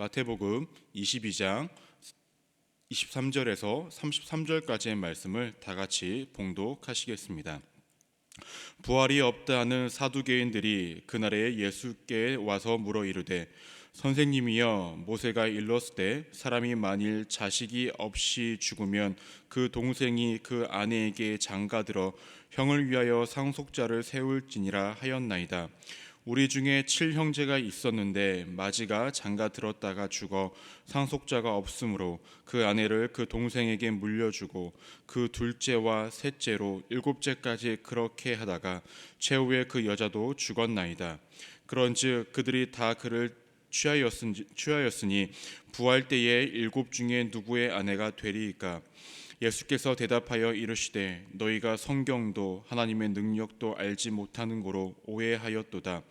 마태복음 22장 23절에서 33절까지의 말씀을 다 같이 봉독하시겠습니다. 부활이 없다 하는 사두개인들이 그날에 예수께 와서 물어 이르되 선생님이여 모세가 일렀을 때 사람이 만일 자식이 없이 죽으면 그 동생이 그 아내에게 장가들어 형을 위하여 상속자를 세울지니라 하였나이다. 우리 중에 칠 형제가 있었는데 마지가 장가 들었다가 죽어 상속자가 없으므로 그 아내를 그 동생에게 물려주고 그 둘째와 셋째로 일곱째까지 그렇게 하다가 최후에 그 여자도 죽었나이다. 그런즉 그들이 다 그를 취하였으니 부활 때에 일곱 중에 누구의 아내가 되리이까 예수께서 대답하여 이르시되 너희가 성경도 하나님의 능력도 알지 못하는 거로 오해하였도다.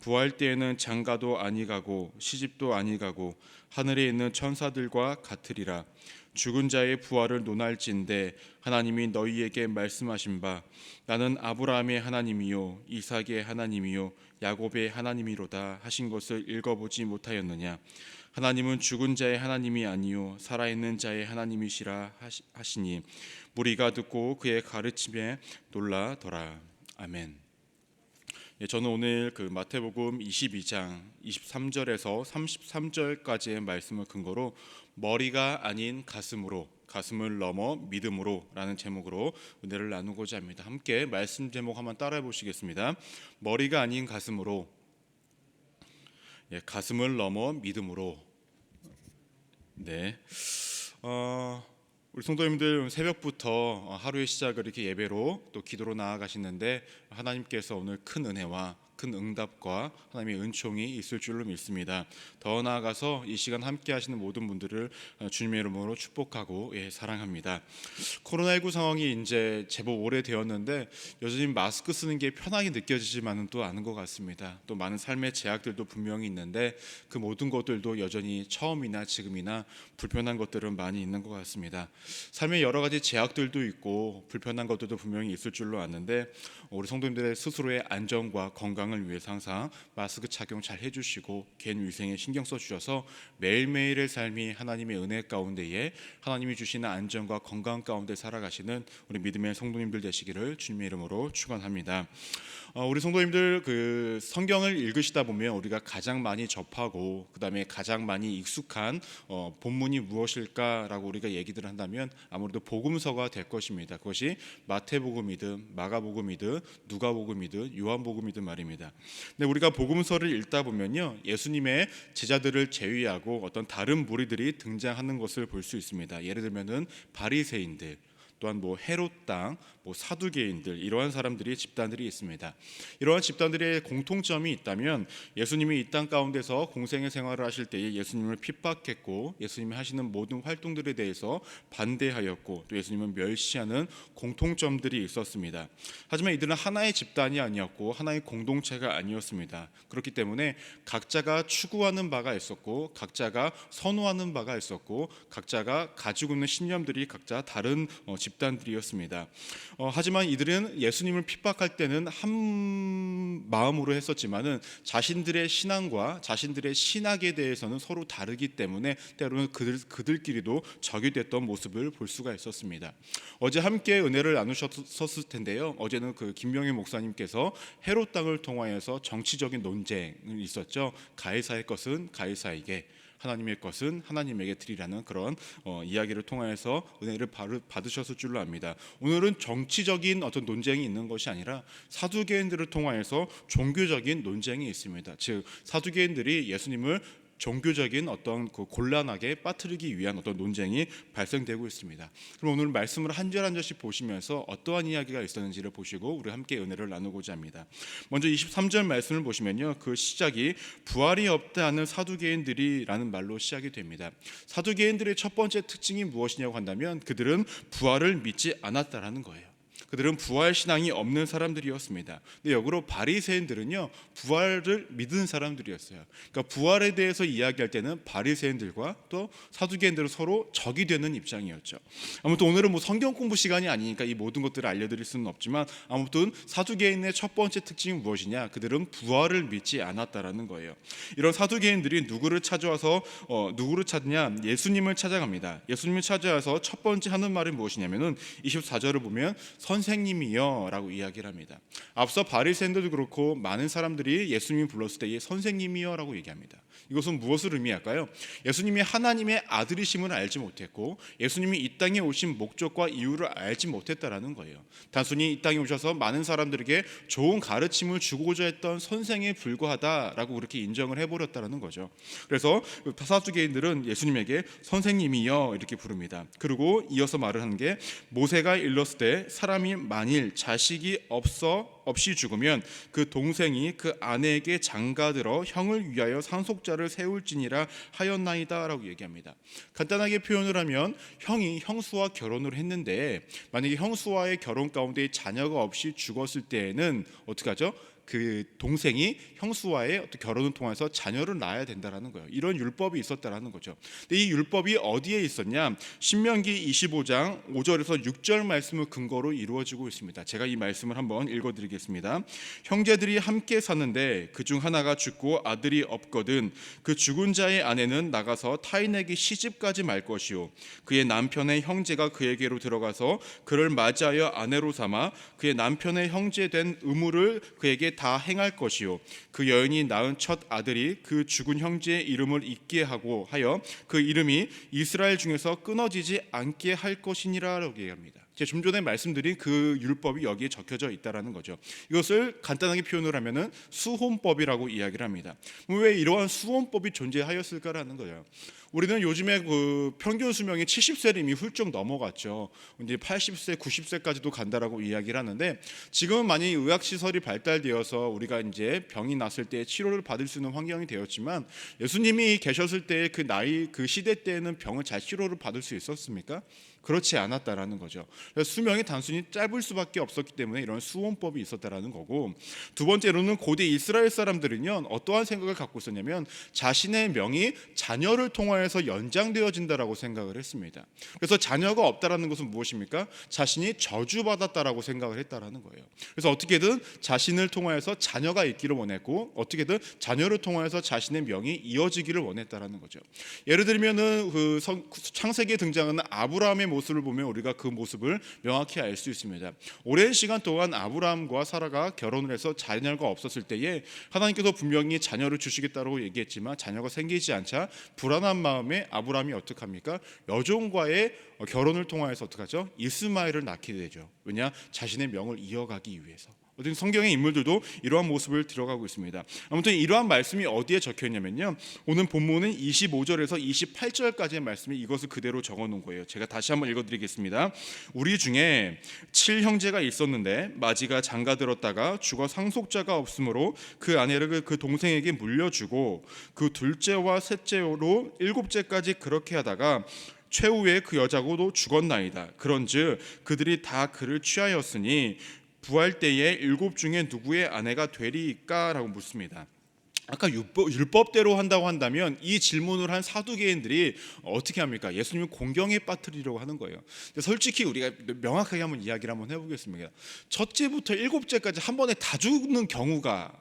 부활 때에는 장가도 아니가고 시집도 아니가고 하늘에 있는 천사들과 같으리라. 죽은 자의 부활을 논할진대 하나님이 너희에게 말씀하신 바 나는 아브라함의 하나님이요 이삭의 하나님이요 야곱의 하나님이로다 하신 것을 읽어보지 못하였느냐 하나님은 죽은 자의 하나님이 아니요 살아있는 자의 하나님이시라 하시니 무리가 듣고 그의 가르침에 놀라더라 아멘. 예, 저는 오늘 그 마태복음 22장 23절에서 33절까지의 말씀을 근거로 머리가 아닌 가슴으로 가슴을 넘어 믿음으로라는 제목으로 은혜를 나누고자 합니다. 함께 말씀 제목 한번 따라해 보시겠습니다. 머리가 아닌 가슴으로 예, 가슴을 넘어 믿음으로. 네. 어, 우리 성도님들 새벽부터 하루의 시작을 이렇게 예배로 또 기도로 나아가시는데 하나님께서 오늘 큰 은혜와 큰 응답과 하나님의 은총이 있을 줄로 믿습니다. 더 나아가서 이 시간 함께 하시는 모든 분들을 주님의 이름으로 축복하고 예, 사랑합니다. 코로나19 상황이 이제 제법 오래되었는데 여전히 마스크 쓰는 게 편하게 느껴지지만은 또 않은 것 같습니다. 또 많은 삶의 제약들도 분명히 있는데 그 모든 것들도 여전히 처음이나 지금이나 불편한 것들은 많이 있는 것 같습니다. 삶의 여러 가지 제약들도 있고 불편한 것들도 분명히 있을 줄로 아는데 우리 성도님들의 스스로의 안전과 건강 을 위해서 항상 마스크 착용 잘 해주시고 개인 위생에 신경 써주셔서 매일매일의 삶이 하나님의 은혜 가운데에 하나님이 주시는 안전과 건강 가운데 살아가시는 우리 믿음의 성도님들 되시기를 주님의 이름으로 축원합니다. 어, 우리 성도님들 그 성경을 읽으시다 보면 우리가 가장 많이 접하고 그다음에 가장 많이 익숙한 어, 본문이 무엇일까라고 우리가 얘기를 한다면 아무래도 복음서가 될 것입니다. 그것이 마태복음이든 마가복음이든 누가복음이든 요한복음이든 말입니다. 근데 우리가 복음서를 읽다 보면요 예수님의 제자들을 제외하고 어떤 다른 무리들이 등장하는 것을 볼 수 있습니다. 예를 들면은 바리새인들 또한 뭐 헤롯 땅, 뭐 사두개인들 이러한 사람들이 집단들이 있습니다. 이러한 집단들의 공통점이 있다면 예수님이 이 땅 가운데서 공생의 생활을 하실 때에 예수님을 핍박했고 예수님이 하시는 모든 활동들에 대해서 반대하였고 또 예수님을 멸시하는 공통점들이 있었습니다. 하지만 이들은 하나의 집단이 아니었고 하나의 공동체가 아니었습니다. 그렇기 때문에 각자가 추구하는 바가 있었고 각자가 선호하는 바가 있었고 각자가 가지고 있는 신념들이 각자 다른 어, 집단들이었습니다. 어, 하지만 이들은 예수님을 핍박할 때는 한 마음으로 했었지만은 자신들의 신앙과 자신들의 신학에 대해서는 서로 다르기 때문에 때로는 그들 그들끼리도 적이 됐던 모습을 볼 수가 있었습니다. 어제 함께 은혜를 나누셨을 텐데요. 어제는 그 김명희 목사님께서 헤롯 땅을 통하여서 정치적인 논쟁이 있었죠. 가이사의 것은 가이사에게 하나님의 것은 하나님에게 드리라는 그런 어, 이야기를 통하여서 은혜를 받으셨을 줄로 압니다. 오늘은 정치적인 어떤 논쟁이 있는 것이 아니라 사두개인들을 통하여서 종교적인 논쟁이 있습니다. 즉 사두개인들이 예수님을 종교적인 어떤 그 곤란하게 빠뜨리기 위한 어떤 논쟁이 발생되고 있습니다. 그럼 오늘 말씀을 한 절 한 절씩 보시면서 어떠한 이야기가 있었는지를 보시고 우리 함께 은혜를 나누고자 합니다. 먼저 23절 말씀을 보시면요. 그 시작이 부활이 없다 하는 사두개인들이라는 말로 시작이 됩니다. 사두개인들의 첫 번째 특징이 무엇이냐고 한다면 그들은 부활을 믿지 않았다라는 거예요. 그들은 부활 신앙이 없는 사람들이었습니다. 근데 역으로 바리새인들은요 부활을 믿은 사람들이었어요. 그러니까 부활에 대해서 이야기할 때는 바리새인들과 또 사두개인들은 서로 적이 되는 입장이었죠. 아무튼 오늘은 뭐 성경 공부 시간이 아니니까 이 모든 것들을 알려드릴 수는 없지만 아무튼 사두개인의 첫 번째 특징이 무엇이냐? 그들은 부활을 믿지 않았다라는 거예요. 이런 사두개인들이 누구를 찾아와서 어, 누구를 찾냐? 예수님을 찾아갑니다. 예수님을 찾아와서 첫 번째 하는 말이 무엇이냐면은 24절을 보면 선 생님이여 라고 이야기를 합니다. 앞서 바리새인들도 그렇고 많은 사람들이 예수님 불렀을 때에 선생님이여 라고 얘기합니다. 이것은 무엇을 의미할까요? 예수님이 하나님의 아들이심을 알지 못했고 예수님이 이 땅에 오신 목적과 이유를 알지 못했다라는 거예요. 단순히 이 땅에 오셔서 많은 사람들에게 좋은 가르침을 주고자 했던 선생에 불과하다라고 그렇게 인정을 해버렸다라는 거죠. 그래서 사두개인들은 예수님에게 선생님이여 이렇게 부릅니다. 그리고 이어서 말을 하는 게 모세가 일렀을 때 사람이 만일 자식이 없어 없이 죽으면 그 동생이 그 아내에게 장가들어 형을 위하여 상속자를 세울지니라 하였나이다라고 얘기합니다. 간단하게 표현을 하면 형이 형수와 결혼을 했는데 만약에 형수와의 결혼 가운데 자녀가 없이 죽었을 때에는 어떻게 하죠? 그 동생이 형수와의 어떤 결혼을 통해서 자녀를 낳아야 된다라는 거예요. 이런 율법이 있었다라는 거죠. 근데 이 율법이 어디에 있었냐? 신명기 25장 5절에서 6절 말씀을 근거로 이루어지고 있습니다. 제가 이 말씀을 한번 읽어 드리겠습니다. 형제들이 함께 사는데 그중 하나가 죽고 아들이 없거든 그 죽은 자의 아내는 나가서 타인에게 시집까지 말 것이요 그의 남편의 형제가 그에게로 들어가서 그를 맞이하여 아내로 삼아 그의 남편의 형제 된 의무를 그에게 다 행할 것이요 그 여인이 낳은 첫 아들이 그 죽은 형제의 이름을 잊게 하고 하여 그 이름이 이스라엘 중에서 끊어지지 않게 할 것이니라라고 얘기합니다. 제가 좀 전에 말씀드린 그 율법이 여기에 적혀져 있다라는 거죠. 이것을 간단하게 표현을 하면은 수혼법이라고 이야기를 합니다. 왜 이러한 수혼법이 존재하였을까라는 거예요. 우리는 요즘에 그 평균 수명이 70세를 이미 훌쩍 넘어갔죠. 이제 80세, 90세까지도 간다라고 이야기를 하는데 지금은 많이 의학 시설이 발달되어서 우리가 이제 병이 났을 때 치료를 받을 수 있는 환경이 되었지만 예수님이 계셨을 때 그 나이 그 시대 때에는 병을 잘 치료를 받을 수 있었습니까? 그렇지 않았다라는 거죠. 수명이 단순히 짧을 수밖에 없었기 때문에 이런 수원법이 있었다라는 거고 두 번째로는 고대 이스라엘 사람들은요 어떠한 생각을 갖고 있었냐면 자신의 명이 자녀를 통하여 서 연장되어진다라고 생각을 했습니다. 그래서 자녀가 없다라는 것은 무엇입니까? 자신이 저주받았다라고 생각을 했다라는 거예요. 그래서 어떻게든 자신을 통하여서 자녀가 있기를 원했고 어떻게든 자녀를 통하여서 자신의 명이 이어지기를 원했다라는 거죠. 예를 들면은 그 성- 창세기에 등장하는 아브라함의 모습을 보면 우리가 그 모습을 명확히 알 수 있습니다. 오랜 시간 동안 아브라함과 사라가 결혼을 해서 자녀가 없었을 때에 하나님께서 분명히 자녀를 주시겠다고 얘기했지만 자녀가 생기지 않자 불안한 마음 에 아브라함이 어떻게 합니까? 여종과의 결혼을 통하여서 어떻게 하죠? 이스마엘을 낳게 되죠. 왜냐? 자신의 명을 이어가기 위해서. 어떤 성경의 인물들도 이러한 모습을 들어가고 있습니다. 아무튼 이러한 말씀이 어디에 적혀 있냐면요. 오늘 본문은 25절에서 28절까지의 말씀이 이것을 그대로 적어 놓은 거예요. 제가 다시 한번 읽어 드리겠습니다. 우리 중에 칠 형제가 있었는데 마지가 장가 들었다가 죽어 상속자가 없으므로 그 아내를 그 동생에게 물려주고 그 둘째와 셋째로 일곱째까지 그렇게 하다가 최후에 그 여자고도 죽었나이다. 그런즉 그들이 다 그를 취하였으니 부활 때에 일곱 중에 누구의 아내가 되리까라고 묻습니다. 아까 율법, 율법 대로 한다고 한다면 이 질문을 한 사두개인들이 어떻게 합니까? 예수님을 공경에 빠뜨리려고 하는 거예요. 근데 솔직히 우리가 명확하게 한번 이야기를 한번 해보겠습니다. 첫째부터 일곱째까지 한 번에 다 죽는 경우가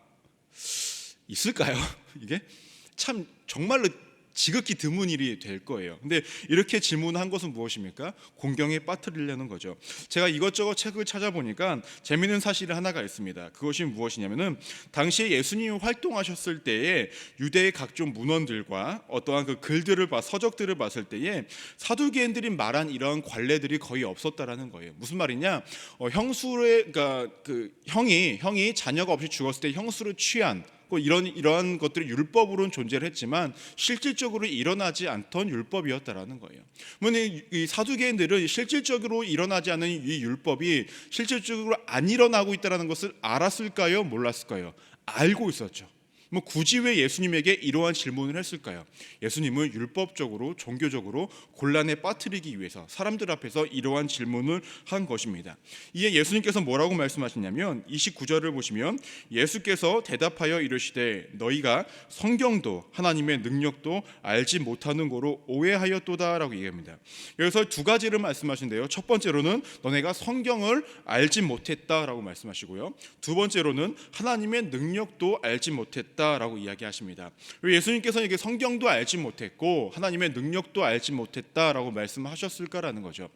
있을까요? 이게 참 정말로 지극히 드문 일이 될 거예요. 근데 이렇게 질문한 것은 무엇입니까? 공경에 빠뜨리려는 거죠. 제가 이것저것 책을 찾아보니까 재미있는 사실이 하나가 있습니다. 그것이 무엇이냐면은 당시에 예수님이 활동하셨을 때에 유대의 각종 문헌들과 어떠한 그 글들을 봐 서적들을 봤을 때에 사두개인들이 말한 이러한 관례들이 거의 없었다라는 거예요. 무슨 말이냐? 어, 형수의 그러니까 그 형이 형이 자녀가 없이 죽었을 때 형수를 취한 그 이런 이러한 것들이 율법으로는 존재를 했지만 실질적으로 일어나지 않던 율법이었다라는 거예요. 이 사두개인들은 실질적으로 일어나지 않은 이 율법이 실질적으로 안 일어나고 있다라는 것을 알았을까요? 몰랐을까요? 알고 있었죠. 뭐 굳이 왜 예수님에게 이러한 질문을 했을까요? 예수님은 율법적으로 종교적으로 곤란에 빠뜨리기 위해서 사람들 앞에서 이러한 질문을 한 것입니다. 이에 예수님께서 뭐라고 말씀하시냐면 29절을 보시면 예수께서 대답하여 이르시되 너희가 성경도 하나님의 능력도 알지 못하는 거로 오해하였도다라고 얘기합니다. 여기서 두 가지를 말씀하신데요. 첫 번째로는 너네가 성경을 알지 못했다라고 말씀하시고요. 두 번째로는 하나님의 능력도 알지 못했다. 못했다라고 이야기하십니다. 왜 예수님께서 이게 성경도 알지 못했고 하나님의 능력도 알지 못했다라고 말씀하셨을까라는 거죠.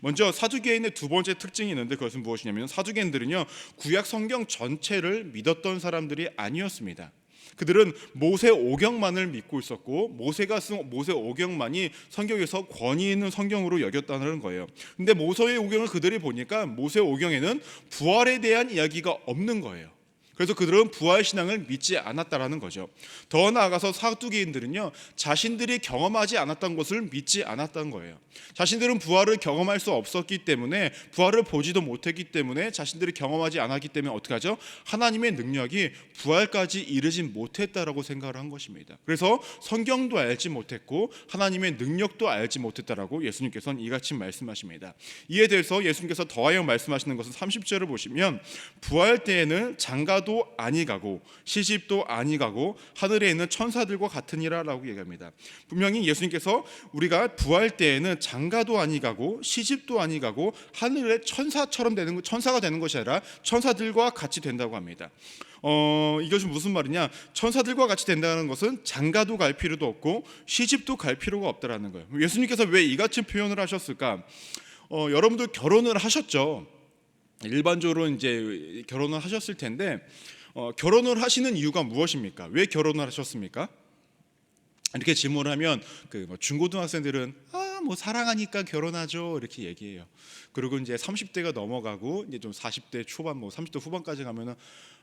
먼저 사두개인의 두 번째 특징이 있는데 그것은 무엇이냐면 사두개인들은요 구약 성경 전체를 믿었던 사람들이 아니었습니다. 그들은 모세 오경만을 믿고 있었고 모세가 쓴 모세 오경만이 성경에서 권위 있는 성경으로 여겼다는 거예요. 근데 모세의 오경을 그들이 보니까 모세 오경에는 부활에 대한 이야기가 없는 거예요. 그래서 그들은 부활 신앙을 믿지 않았다라는 거죠. 더 나아가서 사두개인들은요 자신들이 경험하지 않았던 것을 믿지 않았던 거예요. 자신들은 부활을 경험할 수 없었기 때문에 부활을 보지도 못했기 때문에 자신들이 경험하지 않았기 때문에 어떻게 하죠? 하나님의 능력이 부활까지 이르지 못했다라고 생각을 한 것입니다. 그래서 성경도 알지 못했고 하나님의 능력도 알지 못했다라고 예수님께서는 이같이 말씀하십니다. 이에 대해서 예수님께서 더하여 말씀하시는 것은 30절을 보시면 부활 때에는 장가도 장가도 아니 가고 시집도 아니 가고 하늘에 있는 천사들과 같으니라라고 얘기합니다. 분명히 예수님께서 우리가 부활 때에는 장가도 아니 가고 시집도 아니 가고 하늘의 천사처럼 되는 천사가 되는 것이 아니라 천사들과 같이 된다고 합니다. 어, 이것이 무슨 말이냐? 천사들과 같이 된다는 것은 장가도 갈 필요도 없고 시집도 갈 필요가 없다라는 거예요. 예수님께서 왜 이같이 표현을 하셨을까? 어, 여러분들 결혼을 하셨죠. 일반적으로 이제 결혼을 하셨을 텐데 어, 결혼을 하시는 이유가 무엇입니까? 왜 결혼을 하셨습니까? 이렇게 질문을 하면 그 뭐 중고등학생들은 아 뭐 사랑하니까 결혼하죠 이렇게 얘기해요. 그리고 이제 30대가 넘어가고 이제 좀 40대 초반 뭐 30대 후반까지 가면은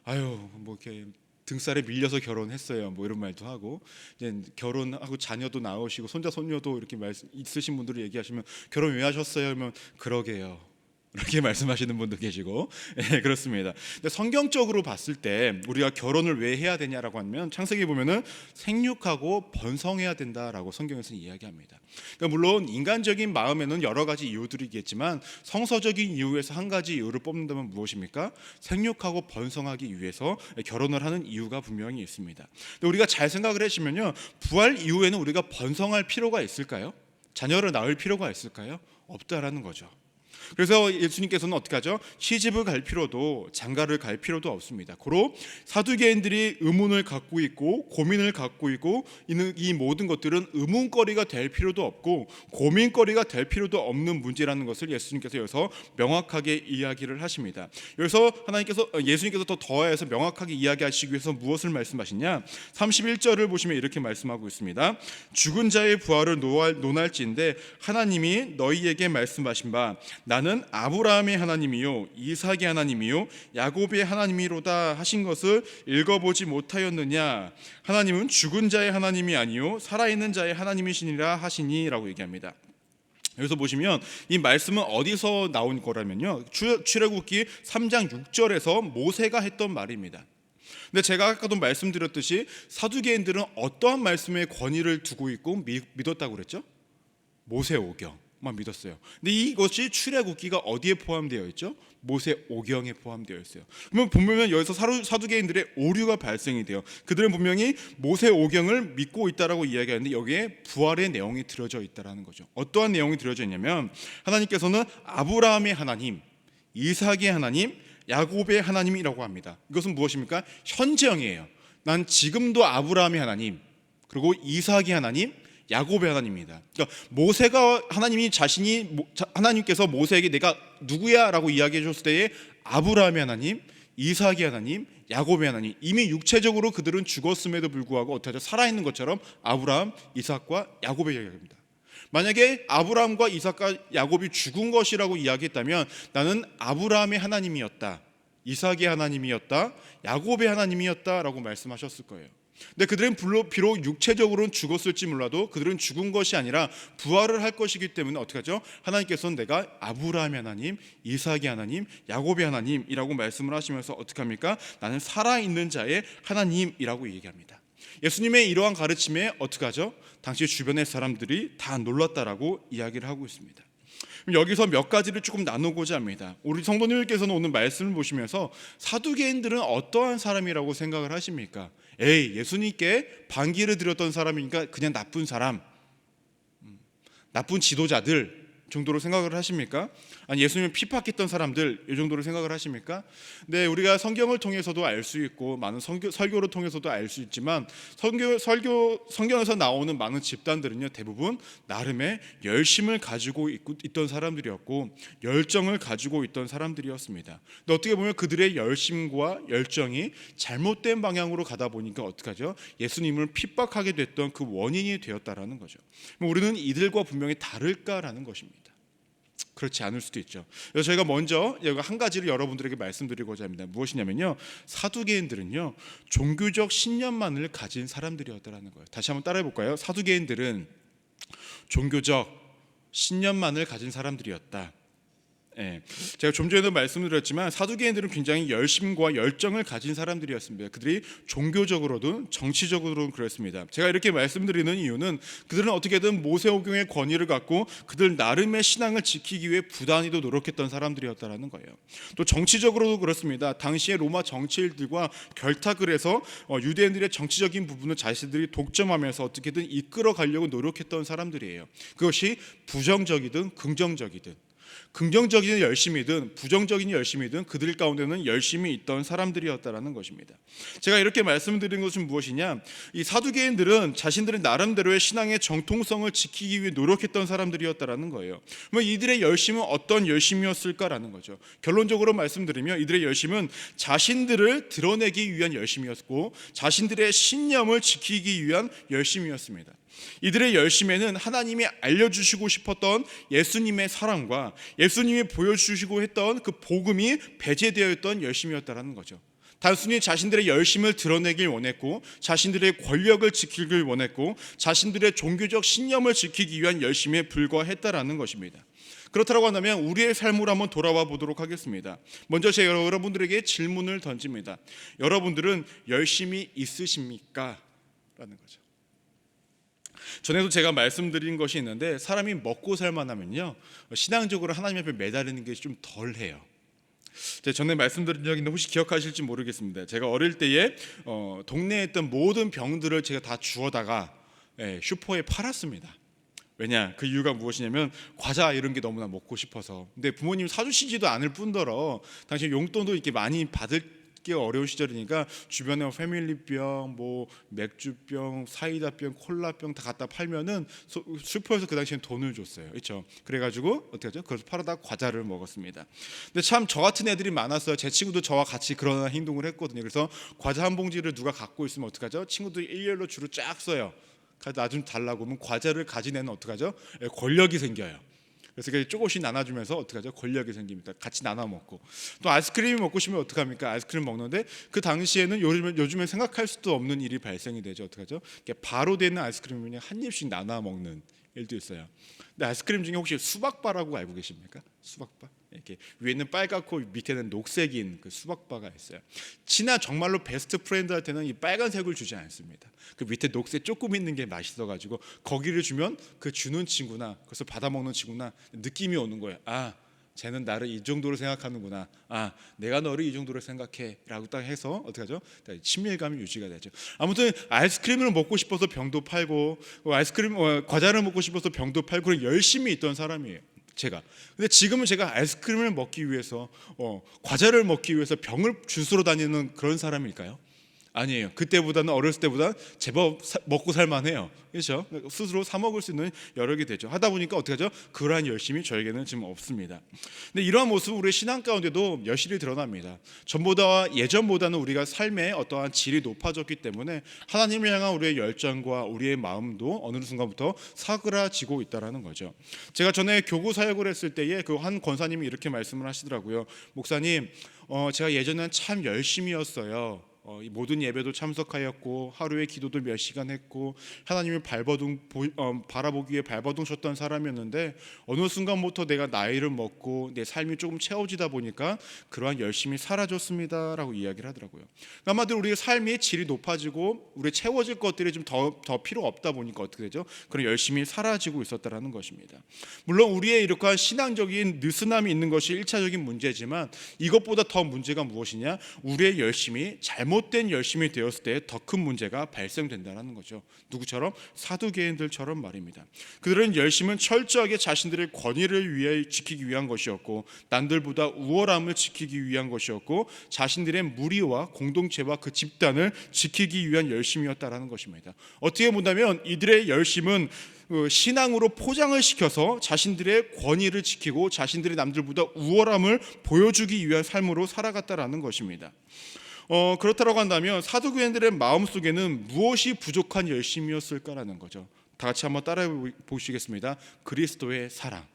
아유 뭐 이렇게 등살에 밀려서 결혼했어요. 뭐 이런 말도 하고 이제 결혼하고 자녀도 낳으시고 손자 손녀도 이렇게 말 있으신 분들이 얘기하시면 결혼 왜 하셨어요? 하면 그러게요. 이렇게 말씀하시는 분도 계시고 예, 그렇습니다. 근데 성경적으로 봤을 때 우리가 결혼을 왜 해야 되냐라고 하면 창세기 보면은 생육하고 번성해야 된다라고 성경에서 이야기합니다. 그러니까 물론 인간적인 마음에는 여러 가지 이유들이 있겠지만 성서적인 이유에서 한 가지 이유를 뽑는다면 무엇입니까? 생육하고 번성하기 위해서 결혼을 하는 이유가 분명히 있습니다. 근데 우리가 잘 생각을 해시면요 부활 이후에는 우리가 번성할 필요가 있을까요? 자녀를 낳을 필요가 있을까요? 없다라는 거죠. 그래서 예수님께서는 어떻게 하죠? 시집을 갈 필요도 장가를 갈 필요도 없습니다. 고로 사두개인들이 의문을 갖고 있고 고민을 갖고 있고 이 모든 것들은 의문거리가 될 필요도 없고 고민거리가 될 필요도 없는 문제라는 것을 예수님께서 여기서 명확하게 이야기를 하십니다. 여기서 하나님께서 어, 예수님께서 더 더해서 명확하게 이야기하시기 위해서 무엇을 말씀하시냐? 31절을 보시면 이렇게 말씀하고 있습니다. 죽은 자의 부활을 논할지인데 하나님이 너희에게 말씀하신 바 나는 아브라함의 하나님이요 이삭의 하나님이요 야곱의 하나님이로다 하신 것을 읽어보지 못하였느냐 하나님은 죽은 자의 하나님이 아니요 살아있는 자의 하나님이시니라 하시니라고 얘기합니다. 여기서 보시면 이 말씀은 어디서 나온 거라면요 출애굽기 3장 6절에서 모세가 했던 말입니다. 근데 제가 아까도 말씀드렸듯이 사두개인들은 어떠한 말씀에 권위를 두고 있고 믿었다고 그랬죠? 모세오경. 만 믿었어요. 근데 이것이 출애굽기가 어디에 포함되어 있죠? 모세 오경에 포함되어 있어요. 그러면 보면 여기서 사두개인들의 오류가 발생이 돼요. 그들은 분명히 모세 오경을 믿고 있다라고 이야기하는데 여기에 부활의 내용이 들어져 있다라는 거죠. 어떠한 내용이 들어져 있냐면 하나님께서는 아브라함의 하나님, 이삭의 하나님, 야곱의 하나님이라고 합니다. 이것은 무엇입니까? 현재형이에요. 난 지금도 아브라함의 하나님, 그리고 이삭의 하나님, 야곱의 하나님입니다. 그러니까 모세가 하나님이 자신이 하나님께서 모세에게 내가 누구야라고 이야기해 줬을 때에 아브라함의 하나님, 이삭의 하나님, 야곱의 하나님 이미 육체적으로 그들은 죽었음에도 불구하고 어떻게? 살아 있는 것처럼 아브라함, 이삭과 야곱의 이야기입니다. 만약에 아브라함과 이삭과 야곱이 죽은 것이라고 이야기했다면 나는 아브라함의 하나님이었다. 이삭의 하나님이었다. 야곱의 하나님이었다라고 말씀하셨을 거예요. 근데 그들은 비록 육체적으로는 죽었을지 몰라도 그들은 죽은 것이 아니라 부활을 할 것이기 때문에 어떻게 하죠? 하나님께서는 내가 아브라함의 하나님, 이삭의 하나님, 야곱의 하나님이라고 말씀을 하시면서 어떻게 합니까? 나는 살아 있는 자의 하나님이라고 얘기합니다. 예수님의 이러한 가르침에 어떻게 하죠? 당시 주변의 사람들이 다 놀랐다라고 이야기를 하고 있습니다. 여기서 몇 가지를 조금 나누고자 합니다. 우리 성도님들께서는 오늘 말씀을 보시면서 사두개인들은 어떠한 사람이라고 생각을 하십니까? 에이 예수님께 반기를 드렸던 사람이니까 그냥 나쁜 사람, 음, 나쁜 지도자들 정도로 생각을 하십니까? 아니 예수님을 핍박했던 사람들 이 정도로 생각을 하십니까? 네, 우리가 성경을 통해서도 알 수 있고 많은 성교, 설교를 통해서도 알 수 있지만 성교, 설교 성경에서 나오는 많은 집단들은요 대부분 나름의 열심을 가지고 있고, 있던 사람들이었고 열정을 가지고 있던 사람들이었습니다. 근데 어떻게 보면 그들의 열심과 열정이 잘못된 방향으로 가다 보니까 어떡하죠? 예수님을 핍박하게 됐던 그 원인이 되었다라는 거죠. 우리는 이들과 분명히 다를까라는 것입니다. 그렇지 않을 수도 있죠. 그래서 저희가 먼저 여기 한 가지를 여러분들에게 말씀드리고자 합니다. 무엇이냐면요. 사두개인들은요. 종교적 신념만을 가진 사람들이었다라는 거예요. 다시 한번 따라해 볼까요? 사두개인들은 종교적 신념만을 가진 사람들이었다. 예. 제가 좀 전에도 말씀드렸지만 사두개인들은 굉장히 열심과 열정을 가진 사람들이었습니다. 그들이 종교적으로든 정치적으로든 그랬습니다. 제가 이렇게 말씀드리는 이유는 그들은 어떻게든 모세오경의 권위를 갖고 그들 나름의 신앙을 지키기 위해 부단히도 노력했던 사람들이었다라는 거예요. 또 정치적으로도 그렇습니다. 당시의 로마 정치인들과 결탁을 해서 어, 유대인들의 정치적인 부분을 자신들이 독점하면서 어떻게든 이끌어 가려고 노력했던 사람들이에요. 그것이 부정적이든 긍정적이든 긍정적인 열심이든 부정적인 열심이든 그들 가운데는 열심히 있던 사람들이었다라는 것입니다. 제가 이렇게 말씀드린 것은 무엇이냐? 이 사두개인들은 자신들의 나름대로의 신앙의 정통성을 지키기 위해 노력했던 사람들이었다라는 거예요. 그럼 이들의 열심은 어떤 열심이었을까라는 거죠. 결론적으로 말씀드리면 이들의 열심은 자신들을 드러내기 위한 열심이었고 자신들의 신념을 지키기 위한 열심이었습니다. 이들의 열심에는 하나님이 알려주시고 싶었던 예수님의 사랑과 예수님이 보여주시고 했던 그 복음이 배제되어 있던 열심이었다라는 거죠. 단순히 자신들의 열심을 드러내길 원했고 자신들의 권력을 지키길 원했고 자신들의 종교적 신념을 지키기 위한 열심에 불과했다라는 것입니다. 그렇다고 한다면 우리의 삶으로 한번 돌아와 보도록 하겠습니다. 먼저 제가 여러분들에게 질문을 던집니다. 여러분들은 열심히 있으십니까? 라는 거죠. 전에도 제가 말씀드린 것이 있는데 사람이 먹고 살만하면요 신앙적으로 하나님 앞에 매달리는 게 좀 덜해요. 제가 전에 말씀드린 적 있는데 혹시 기억하실지 모르겠습니다. 제가 어릴 때에 어, 동네에 있던 모든 병들을 제가 다 주워다가 예, 슈퍼에 팔았습니다. 왜냐 그 이유가 무엇이냐면 과자 이런 게 너무나 먹고 싶어서 근데 부모님 사주시지도 않을 뿐더러 당시 용돈도 이렇게 많이 받을 게 어려운 시절이니까 주변에 뭐 패밀리병, 뭐 맥주병, 사이다병, 콜라병 다 갖다 팔면은 소- 슈퍼에서 그 당시엔 돈을 줬어요, 그렇죠? 그래가지고 어떻게 하죠? 그래서 팔아다 과자를 먹었습니다. 근데 참 저 같은 애들이 많았어요. 제 친구도 저와 같이 그런 행동을 했거든요. 그래서 과자 한 봉지를 누가 갖고 있으면 어떡하죠? 친구들이 일렬로 줄을 쫙 서요. 나 좀 달라고 하면 과자를 가진 애는 어떡하죠? 예, 권력이 생겨요. 그래서 이렇게 조금씩 나눠주면서 어떡하죠? 권력이 생깁니다. 같이 나눠 먹고 또 아이스크림이 먹고 싶으면 어떡합니까? 아이스크림 먹는데 그 당시에는 요즘에, 요즘에 생각할 수도 없는 일이 발생이 되죠. 어떡하죠? 이렇게 바로 되는 아이스크림을 그냥 한 입씩 나눠 먹는 일도 있어요. 근데 아이스크림 중에 혹시 수박바라고 알고 계십니까? 수박바 이렇게 위에는 빨갛고 밑에는 녹색인 그 수박바가 있어요. 친한 정말로 베스트 프렌드한테는 이 빨간색을 주지 않습니다. 그 밑에 녹색 조금 있는 게 맛있어가지고 거기를 주면 그 주는 친구나 그래서 받아 먹는 친구나 느낌이 오는 거예요. 아 쟤는 나를 이 정도로 생각하는구나. 아, 내가 너를 이 정도로 생각해.라고 딱 해서 어떻게 하죠? 친밀감이 유지가 되죠. 아무튼 아이스크림을 먹고 싶어서 병도 팔고 어, 아이스크림 어, 과자를 먹고 싶어서 병도 팔고 열심히 있던 사람이에요. 제가. 근데 지금은 제가 아이스크림을 먹기 위해서 어, 과자를 먹기 위해서 병을 주스러 다니는 그런 사람일까요? 아니에요. 그때보다는 어렸을 때보다 제법 사- 먹고 살만해요. 그렇죠? 스스로 사 먹을 수 있는 여력이 되죠. 하다 보니까 어떻게 하죠? 그러한 열심이 저에게는 지금 없습니다. 근데 이러한 모습 우리 신앙 가운데도 여실히 드러납니다. 전보다 예전보다는 우리가 삶의 어떠한 질이 높아졌기 때문에 하나님을 향한 우리의 열정과 우리의 마음도 어느 순간부터 사그라지고 있다라는 거죠. 제가 전에 교구 사역을 했을 때에 그 한 권사님이 이렇게 말씀을 하시더라고요. 목사님, 어, 제가 예전에는 참 열심이었어요. 어, 이 모든 예배도 참석하였고 하루에 기도도 몇 시간 했고 하나님을 발버둥 보, 어, 바라보기 위해 발버둥 쳤던 사람이었는데 어느 순간부터 내가 나이를 먹고 내 삶이 조금 채워지다 보니까 그러한 열심이 사라졌습니다라고 이야기를 하더라고요. 그러니까 한마디로 우리의 삶의 질이 높아지고 우리 채워질 것들이 좀 더 더 필요 없다 보니까 어떻게 되죠? 그런 열심이 사라지고 있었다라는 것입니다. 물론 우리의 이러한 신앙적인 느슨함이 있는 것이 일차적인 문제지만 이것보다 더 문제가 무엇이냐? 우리의 열심이 잘못 된 열심이 되었을 때 더 큰 문제가 발생된다는 거죠. 누구처럼 사두개인들처럼 말입니다. 그들은 열심은 철저하게 자신들의 권위를 위해 지키기 위한 것이었고 남들보다 우월함을 지키기 위한 것이었고 자신들의 무리와 공동체와 그 집단을 지키기 위한 열심이었다라는 것입니다. 어떻게 본다면 이들의 열심은 그 신앙으로 포장을 시켜서 자신들의 권위를 지키고 자신들이 남들보다 우월함을 보여주기 위한 삶으로 살아갔다라는 것입니다. 어, 그렇다고 한다면 사두교인들의 마음 속에는 무엇이 부족한 열심이었을까라는 거죠. 다 같이 한번 따라해 보시겠습니다. 그리스도의 사랑.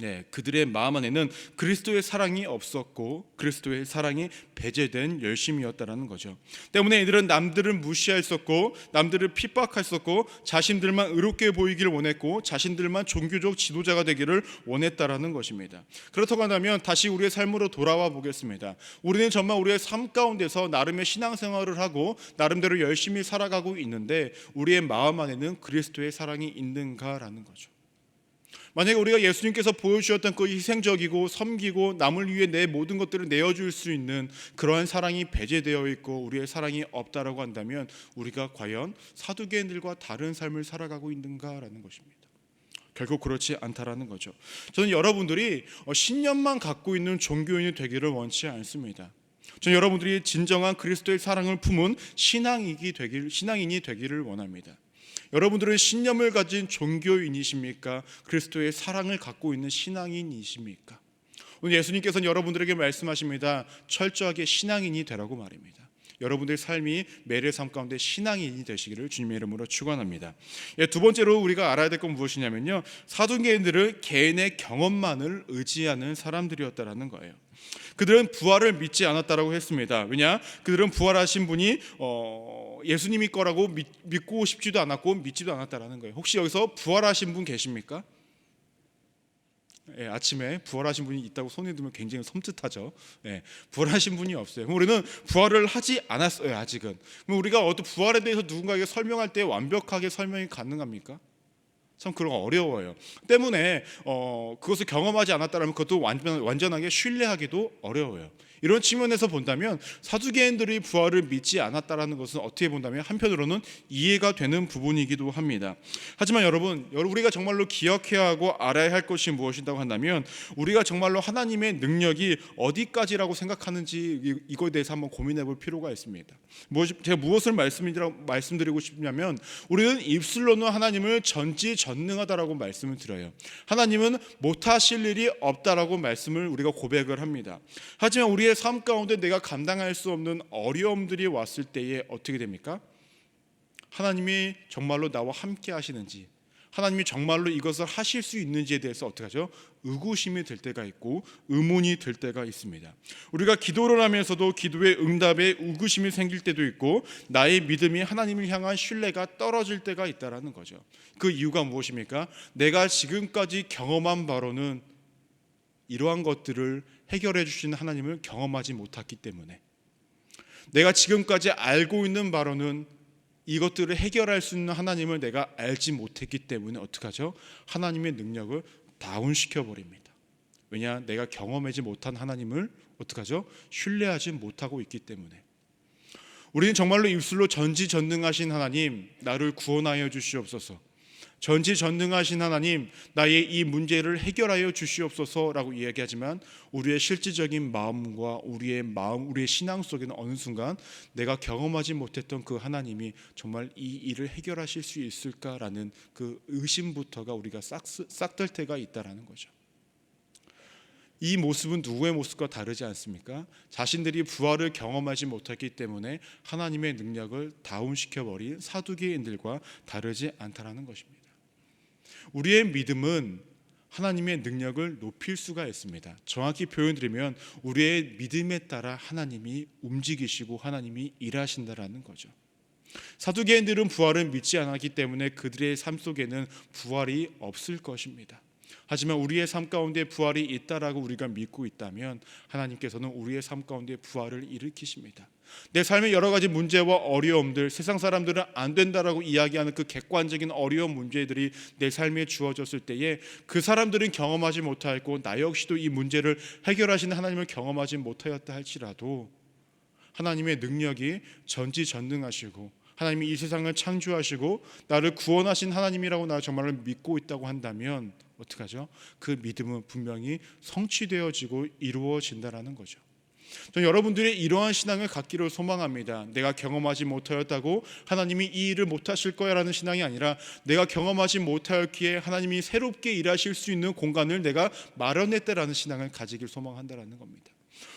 네, 그들의 마음 안에는 그리스도의 사랑이 없었고 그리스도의 사랑이 배제된 열심이었다라는 거죠. 때문에 이들은 남들을 무시했었고 남들을 핍박했었고 자신들만 의롭게 보이기를 원했고 자신들만 종교적 지도자가 되기를 원했다라는 것입니다. 그렇다고 한다면 다시 우리의 삶으로 돌아와 보겠습니다. 우리는 정말 우리의 삶 가운데서 나름의 신앙생활을 하고 나름대로 열심히 살아가고 있는데 우리의 마음 안에는 그리스도의 사랑이 있는가라는 거죠. 만약에 우리가 예수님께서 보여주셨던 그 희생적이고 섬기고 남을 위해 내 모든 것들을 내어줄 수 있는 그러한 사랑이 배제되어 있고 우리의 사랑이 없다라고 한다면 우리가 과연 사두개인들과 다른 삶을 살아가고 있는가라는 것입니다. 결국 그렇지 않다라는 거죠. 저는 여러분들이 어, 신념만 갖고 있는 종교인이 되기를 원치 않습니다. 저는 여러분들이 진정한 그리스도의 사랑을 품은 신앙이기 되길 신앙인이 되기를 원합니다. 여러분들은 신념을 가진 종교인이십니까? 그리스도의 사랑을 갖고 있는 신앙인이십니까? 오늘 예수님께서는 여러분들에게 말씀하십니다. 철저하게 신앙인이 되라고 말입니다. 여러분들의 삶이 매일의 삶 가운데 신앙인이 되시기를 주님의 이름으로 축원합니다. 예, 두 번째로 우리가 알아야 될 건 무엇이냐면요. 사도개인들은 개인의 경험만을 의지하는 사람들이었다라는 거예요. 그들은 부활을 믿지 않았다라고 했습니다. 왜냐? 그들은 부활하신 분이 어, 예수님이 거라고 믿, 믿고 싶지도 않았고 믿지도 않았다라는 거예요. 혹시 여기서 부활하신 분 계십니까? 예, 아침에 부활하신 분이 있다고 손에 들면 굉장히 섬뜩하죠. 예, 부활하신 분이 없어요. 우리는 부활을 하지 않았어요. 아직은. 그럼 우리가 어떤 부활에 대해서 누군가에게 설명할 때 완벽하게 설명이 가능합니까? 참 그런 거 어려워요. 때문에 어, 그것을 경험하지 않았다면 그것도 완전, 완전하게 신뢰하기도 어려워요. 이런 측면에서 본다면 사두개인들이 부활을 믿지 않았다라는 것은 어떻게 본다면 한편으로는 이해가 되는 부분이기도 합니다. 하지만 여러분, 우리가 정말로 기억해야 하고 알아야 할 것이 무엇이라고 한다면 우리가 정말로 하나님의 능력이 어디까지라고 생각하는지 이거에 대해서 한번 고민해 볼 필요가 있습니다. 제가 무엇을 말씀드리고 싶냐면 우리는 입술로는 하나님을 전지전능하다라고 말씀을 드려요. 하나님은 못하실 일이 없다라고 말씀을 우리가 고백을 합니다. 하지만 우리의 삶 가운데 내가 감당할 수 없는 어려움들이 왔을 때에 어떻게 됩니까? 하나님이 정말로 나와 함께 하시는지 하나님이 정말로 이것을 하실 수 있는지에 대해서 어떻게 하죠? 의구심이 들 때가 있고 의문이 들 때가 있습니다. 우리가 기도를 하면서도 기도의 응답에 의구심이 생길 때도 있고 나의 믿음이 하나님을 향한 신뢰가 떨어질 때가 있다라는 거죠. 그 이유가 무엇입니까? 내가 지금까지 경험한 바로는 이러한 것들을 해결해 주시는 하나님을 경험하지 못했기 때문에 내가 지금까지 알고 있는 바로는 이것들을 해결할 수 있는 하나님을 내가 알지 못했기 때문에 어떡하죠? 하나님의 능력을 다운시켜 버립니다. 왜냐? 내가 경험하지 못한 하나님을 어떡하죠? 신뢰하지 못하고 있기 때문에. 우리는 정말로 입술로 전지전능하신 하나님, 나를 구원하여 주시옵소서. 전지전능하신 하나님, 나의 이 문제를 해결하여 주시옵소서라고 이야기하지만 우리의 실질적인 마음과 우리의 마음, 우리의 신앙 속에는 어느 순간 내가 경험하지 못했던 그 하나님이 정말 이 일을 해결하실 수 있을까라는 그 의심부터가 우리가 싹, 싹들 때가 있다라는 거죠. 이 모습은 누구의 모습과 다르지 않습니까? 자신들이 부활을 경험하지 못했기 때문에 하나님의 능력을 다운시켜 버린 사두개인들과 다르지 않다라는 것입니다. 우리의 믿음은 하나님의 능력을 높일 수가 있습니다. 정확히 표현드리면 우리의 믿음에 따라 하나님이 움직이시고 하나님이 일하신다라는 거죠. 사두개인들은 부활을 믿지 않았기 때문에 그들의 삶 속에는 부활이 없을 것입니다. 하지만 우리의 삶 가운데 부활이 있다라고 우리가 믿고 있다면 하나님께서는 우리의 삶 가운데 부활을 일으키십니다. 내 삶의 여러 가지 문제와 어려움들, 세상 사람들은 안 된다라고 이야기하는 그 객관적인 어려운 문제들이 내 삶에 주어졌을 때에 그 사람들은 경험하지 못하였고 나 역시도 이 문제를 해결하시는 하나님을 경험하지 못하였다 할지라도 하나님의 능력이 전지전능하시고 하나님이 이 세상을 창조하시고 나를 구원하신 하나님이라고 나 정말로 믿고 있다고 한다면 어떡하죠? 그 믿음은 분명히 성취되어지고 이루어진다라는 거죠. 전 여러분들이 이러한 신앙을 갖기를 소망합니다. 내가 경험하지 못하였다고 하나님이 이 일을 못하실 거야라는 신앙이 아니라 내가 경험하지 못하였기에 하나님이 새롭게 일하실 수 있는 공간을 내가 마련했다라는 신앙을 가지길 소망한다라는 겁니다.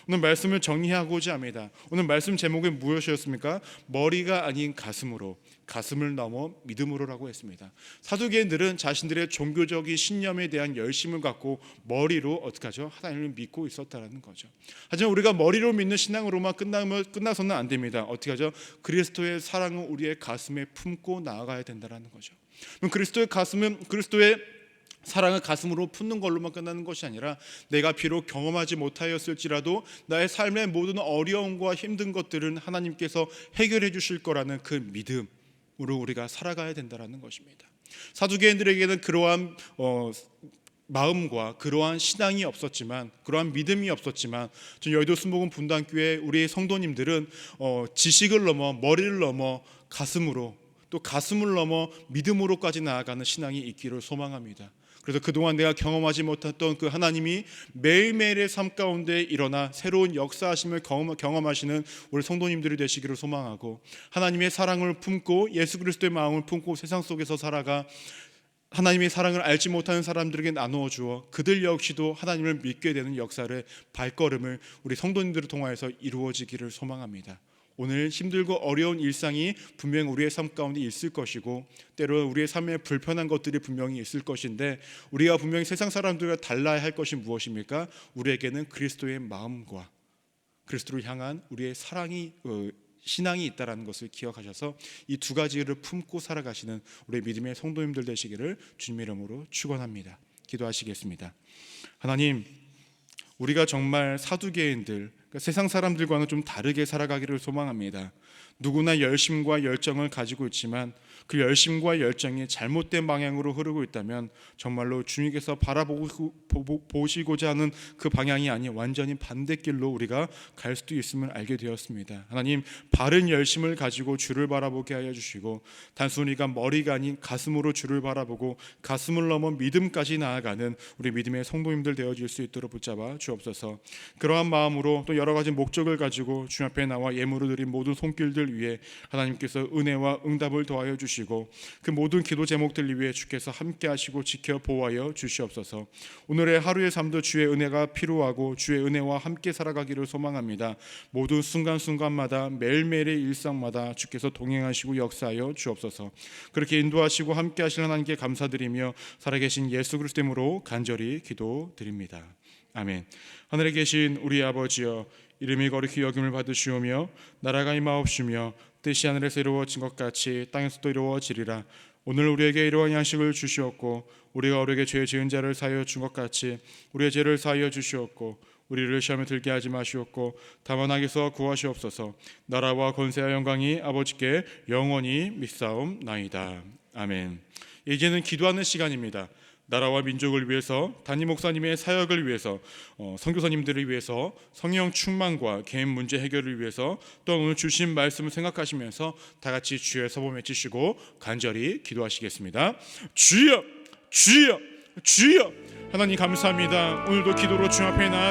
오늘 말씀을 정리하고자 합니다. 오늘 말씀 제목은 무엇이었습니까? 머리가 아닌 가슴으로 가슴을 넘어 믿음으로라고 했습니다. 사두개인들은 자신들의 종교적인 신념에 대한 열심을 갖고 머리로 어떻게 하죠? 하나님을 믿고 있었다라는 거죠. 하지만 우리가 머리로 믿는 신앙으로만 끝나면 끝나서는 안 됩니다. 어떻게 하죠? 그리스도의 사랑은 우리의 가슴에 품고 나아가야 된다라는 거죠. 그럼 그리스도의 가슴은 그리스도의 사랑을 가슴으로 품는 걸로만 끝나는 것이 아니라 내가 비록 경험하지 못하였을지라도 나의 삶의 모든 어려움과 힘든 것들은 하나님께서 해결해 주실 거라는 그 믿음으로 우리가 살아가야 된다라는 것입니다. 사두개인들에게는 그러한 어, 마음과 그러한 신앙이 없었지만 그러한 믿음이 없었지만 저 여의도 순복음 분당교회 우리 성도님들은 어, 지식을 넘어 머리를 넘어 가슴으로 또 가슴을 넘어 믿음으로까지 나아가는 신앙이 있기를 소망합니다. 그래서 그동안 내가 경험하지 못했던 그 하나님이 매일매일의 삶 가운데 일어나 새로운 역사하심을 경험하시는 우리 성도님들이 되시기를 소망하고 하나님의 사랑을 품고 예수 그리스도의 마음을 품고 세상 속에서 살아가 하나님의 사랑을 알지 못하는 사람들에게 나누어 주어 그들 역시도 하나님을 믿게 되는 역사를 발걸음을 우리 성도님들을 통하여서 이루어지기를 소망합니다. 오늘 힘들고 어려운 일상이 분명 우리의 삶 가운데 있을 것이고 때로 우리의 삶에 불편한 것들이 분명히 있을 것인데 우리가 분명히 세상 사람들과 달라야 할 것이 무엇입니까? 우리에게는 그리스도의 마음과 그리스도를 향한 우리의 사랑이 어, 신앙이 있다라는 것을 기억하셔서 이 두 가지를 품고 살아가시는 우리 믿음의 성도님들 되시기를 주님 이름으로 축원합니다. 기도하시겠습니다. 하나님 우리가 정말 사두개인들 그러니까 세상 사람들과는 좀 다르게 살아가기를 소망합니다. 누구나 열심과 열정을 가지고 있지만 그 열심과 열정이 잘못된 방향으로 흐르고 있다면 정말로 주님께서 바라보시고자 하는 그 방향이 아닌 완전히 반대 길로 우리가 갈 수도 있음을 알게 되었습니다. 하나님 바른 열심을 가지고 주를 바라보게 하여 주시고 단순히가 머리가 아닌 가슴으로 주를 바라보고 가슴을 넘어 믿음까지 나아가는 우리 믿음의 성도님들 되어질 수 있도록 붙잡아 주옵소서. 그러한 마음으로 또 여러 가지 목적을 가지고 주 앞에 나와 예물을 드린 모든 손길들 위해 하나님께서 은혜와 응답을 더하여 주시고 그 모든 기도 제목들 위해 주께서 함께 하시고 지켜 보호하여 주시옵소서. 오늘의 하루의 삶도 주의 은혜가 필요하고 주의 은혜와 함께 살아가기를 소망합니다. 모든 순간순간마다 매일매일의 일상마다 주께서 동행하시고 역사하여 주옵소서. 그렇게 인도하시고 함께 하실 하나님께 감사드리며 살아계신 예수 그리스도로 간절히 기도드립니다. 아멘. 하늘에 계신 우리 아버지여 이름이 거룩히 여김을 받으시오며 나라가 임하옵시며 뜻이 하늘에서 이루어진 것 같이 땅에서도 이루어지리라. 오늘 우리에게 이러한 양식을 주시었고 우리가 우리에게 죄 지은 자를 사하여 준 것 같이 우리의 죄를 사하여 주시었고 우리를 시험에 들게 하지 마시옵고 다만 악에서 구하시옵소서. 나라와 권세와 영광이 아버지께 영원히 믿사옵나이다. 아멘. 이제는 기도하는 시간입니다. 나라와 민족을 위해서 담임 목사님의 사역을 위해서 어, 선교사님들을 위해서 성령 충만과 개인 문제 해결을 위해서 또 오늘 주신 말씀을 생각하시면서 다 같이 주의 서보 맺히시고 간절히 기도하시겠습니다. 주여 주여 주여 하나님 감사합니다. 오늘도 기도로 주 앞에 나